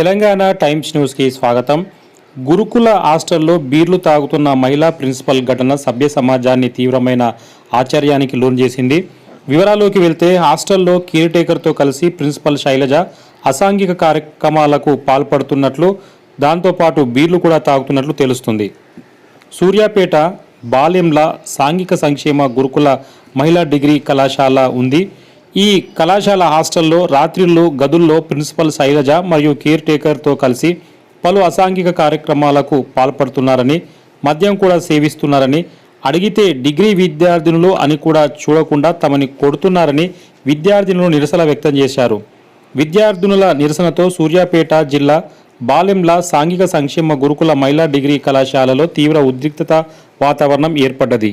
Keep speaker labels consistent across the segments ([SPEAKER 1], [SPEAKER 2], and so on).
[SPEAKER 1] Telangana times న్యూస్కి స్వాగతం. గురుకుల హాస్టల్లో బీర్లు తాగుతున్న మహిళా ప్రిన్సిపల్ ఘటన సభ్య సమాజాన్ని తీవ్రమైన ఆశ్చర్యానికి లోన్ చేసింది. వివరాల్లోకి వెళ్తే హాస్టల్లో కేర్ టేకర్తో కలిసి ప్రిన్సిపల్ శైలజ అసాంఘిక కార్యక్రమాలకు పాల్పడుతున్నట్లు దాంతోపాటు బీర్లు కూడా తాగుతున్నట్లు తెలుస్తుంది. సూర్యాపేట బాలెంల సాంఘిక సంక్షేమ గురుకుల మహిళా డిగ్రీ కళాశాల ఉంది. ఈ కళాశాల హాస్టల్లో రాత్రిళ్ళు గదుల్లో ప్రిన్సిపల్ శైలజ మరియు కేర్ టేకర్తో కలిసి పలు అసాంఘిక కార్యక్రమాలకు పాల్పడుతున్నారని మద్యం కూడా సేవిస్తున్నారని అడిగితే డిగ్రీ విద్యార్థినులు అని కూడా చూడకుండా తమని కొడుతున్నారని విద్యార్థినులు నిరసన వ్యక్తం చేశారు. విద్యార్థినుల నిరసనతో సూర్యాపేట జిల్లా బాలెంల సాంఘిక సంక్షేమ గురుకుల మహిళా డిగ్రీ కళాశాలలో తీవ్ర ఉద్రిక్తత వాతావరణం ఏర్పడ్డది.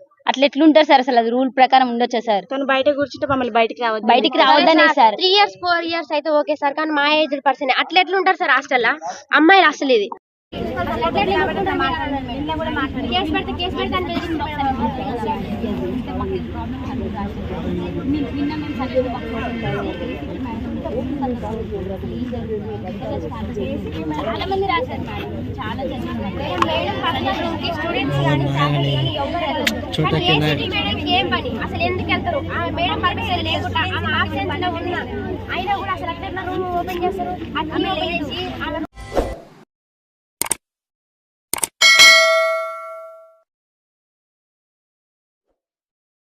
[SPEAKER 2] అట్లా ఎట్లుంటారు సార్ అసలు? అది రూల్ ప్రకారం ఉండొచ్చా సార్?
[SPEAKER 3] తను బయట కూర్చుంటే మమ్మల్ని బయటకి రావద్దు.
[SPEAKER 2] బయటికి రావద్దనే sir
[SPEAKER 3] three years four years అయితే ఓకే సార్ కానీ మా ఏజ్ పర్సన్ అట్లా ఎట్లా ఉంటారు సార్ హాస్టల్ అమ్మాయిలు అసలు ఇది.
[SPEAKER 2] చాలా మంది రాశారు మేడం. చాలా
[SPEAKER 3] మేడం, మేడం పక్కన రూమ్కి స్టూడెంట్స్ కానీ ఫ్యాకల్టీ కానీ ఎవరు మేడంకి ఏం పని? అసలు ఎందుకు వెళ్తారు? ఆ మేడం పర్మిషన్ లేకుండా ఆమె ఆబ్సెన్స్లో ఉన్నా అయినా కూడా అసలు అట్లా రూమ్ ఓపెన్ చేస్తారు? ఆ